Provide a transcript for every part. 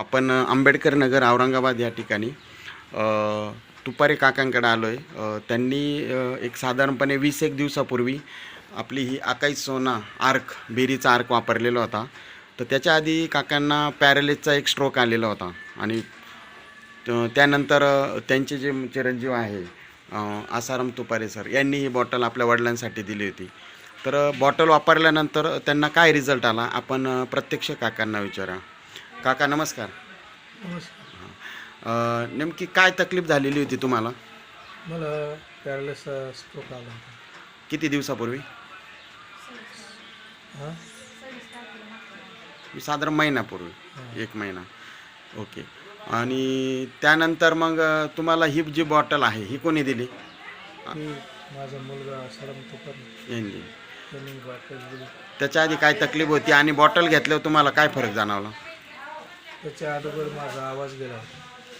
आपण आंबेडकर नगर औरंगाबाद या ठिकाणी तुपारे काकांकडे आलो आहे त्यांनी एक साधारणपणे वीस एक दिवसापूर्वी आपली ही आकाई सोना आर्क बेरीचा आर्क वापरलेला होता. तर त्याच्या आधी काकांना पॅरालिसचा एक स्ट्रोक आलेला होता. आणि त्यानंतर त्यांचे जे चिरंजीव आहे आसाराम तुपारे सर यांनी ही बॉटल आपल्या वडिलांसाठी दिली होती. तर बॉटल वापरल्यानंतर त्यांना काय रिझल्ट आला? आपण प्रत्यक्ष काकांना विचारा. काका नमस्कार. अ, नेमकी काय तकलीफ झालेली होती तुम्हाला? मला पॅरालिसचा स्ट्रोक आला होता. किती दिवसापूर्वी? हां? साधारण महिन्यापूर्वी एक महिना. ओके. आणि त्यानंतर मग अ, तुम्हाला ही जी बॉटल आहे ही कोणी दिली? माझा मुलगा सरम तुपर यांनी दिली. त्यांनी बाटल दिली. त्याच्या आधी काय तकलीफ होती आणि बॉटल घेतल्यावर तुम्हाला काय फरक जाणवला? त्याच्या अगोदर माझा आवाज गेला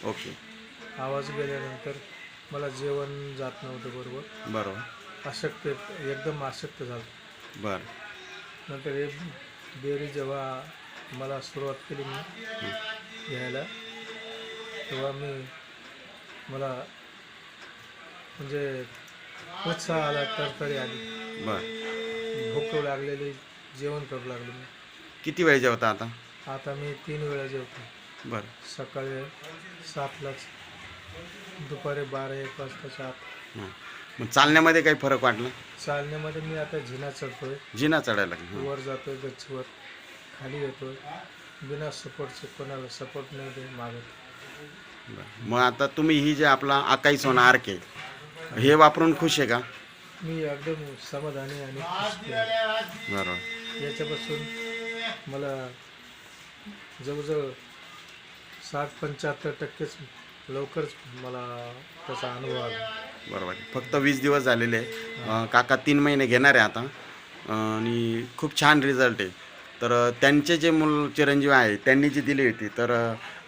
ओके. आवाज गेल्यानंतर मला जेवण जात नव्हतं बरोबर. बरोबर. अशक्त एकदम अशक्त झालं. बरं. नंतर हे बेरी जेव्हा मला सुरुवात केली मी घ्यायला तेव्हा मी मला म्हणजे उत्साह आला तरतरी आली. बरं. भूक लागलेली जेवण करू लागलो मी. किती वेळ जेवता आता? आता मी तीन वेळा जेवतो. बरं. सकाळी सातलाच दुपारी बारा एक वाजताच्या आत. हां. मग चालण्यामध्ये काही फरक वाटला? चालण्यामध्ये मी आता झिना चढतोय. जिना चढायला लागला हां. वर जातोय गच्चीवर खाली येतोय. बिना सपोर्टचे कोणाला सपोर्ट नाही दे मागत. बरं. मग आता तुम्ही ही जे आपला आकाई सोना आर्क आहे हे वापरून खुश आहे का? मी एकदम समाधानी आणि खुश आहे. बरोबर. याच्यापासून मला जवळजवळ साठ पंच्याहत्तर टक्केच लवकरच मला त्याचा अनुभव आला. बरोबर. आहे. फक्त वीस दिवस झालेले आहे. अं, काका तीन महिने घेणार आहे आता. अं, आणि खूप छान रिझल्ट आहे. तर त्यांचे जे मूल चिरंजीव आहे त्यांनी जी दिली होती तर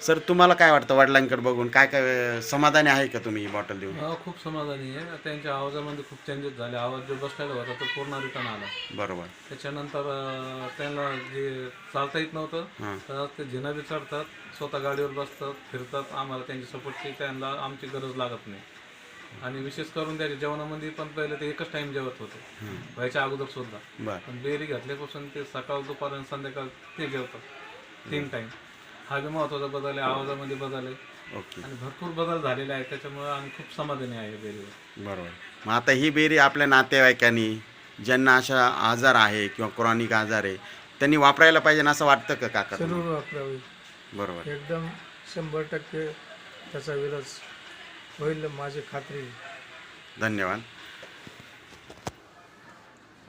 सर तुम्हाला काय वाटतं? वडिलांकडे बघून काय काय समाधानी आहे का तुम्ही ही बॉटल देऊन? हा खूप समाधानी आहे. त्यांच्या आवाजामध्ये खूप चेंजेस झाले. आवाज जो बसलेला होता तो पूर्ण रिटर्न आला. बरोबर. त्याच्यानंतर अं, त्यांना जे चालता येत नव्हतं तर ते बी चढतात स्वतः गाडीवर बसतात फिरतात. आम्हाला त्यांची सपोर्टची त्यांना आमची गरज लागत नाही. आणि विशेष करून त्याच्या जेवणामध्ये पण पहिले ते एकच टाइम जेवत होते. व्हायच्या अगोदर सुद्धा. बरं. पण बेरी घातल्यापासून ते सकाळ दुपार आणि संध्याकाळ ते जेवतात. तीन टाइम हा बी महत्त्वाचा बदल आहे आवाजामध्ये बदल आहे. ओके. आणि भरपूर बदल झालेले आहेत. त्याच्यामुळे आम्ही खूप समाधानी आहे बेरीवर बरोबर. मग आता ही बेरी आपल्या नातेवाईकांनी ज्यांना अशा आजार आहे किंवा क्रॉनिक आजार आहे त्यांनी वापरायला पाहिजे असं वाटतं का काका? जरूर वापरावी. बरोबर. एकदम शंभर टक्के त्याचा विलास होईल माझी खात्री. धन्यवाद.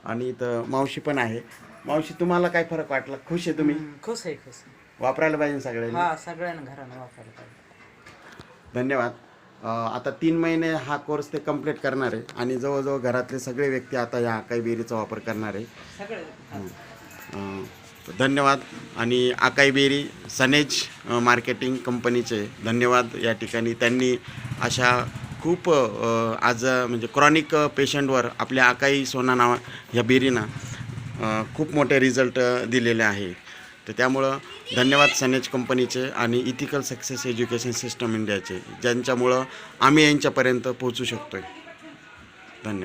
आणि इथं मावशी पण आहे. मावशी तुम्हाला काय फरक वाटला? खुश आहे तुम्ही? खुश आहे खुश आहे. वापरायला पाहिजे सगळ्यांनी? हा सगळ्यांना घरानं वापरायला पाहिजे. धन्यवाद. अं, आता तीन महिने हा कोर्स ते कंप्लीट करणार आहे आणि जवळजवळ घरातले सगळे व्यक्ती आता या काही बेरीचा वापर करणार आहे. सगळे अं, धन्यवाद. आणि आकाई बेरी सनेज अं, मार्केटिंग कंपनीचे धन्यवाद या ठिकाणी. त्यांनी अशा खूप आज म्हणजे क्रॉनिक पेशंटवर आपल्या आकाई सोना नावा या बेरीनं खूप मोठे रिझल्ट दिलेले आहे. तर त्यामुळं धन्यवाद सनेज कंपनीचे आणि इथिकल सक्सेस एज्युकेशन सिस्टम इंडियाचे ज्यांच्यामुळं आम्ही यांच्यापर्यंत पोहोचू शकतो आहे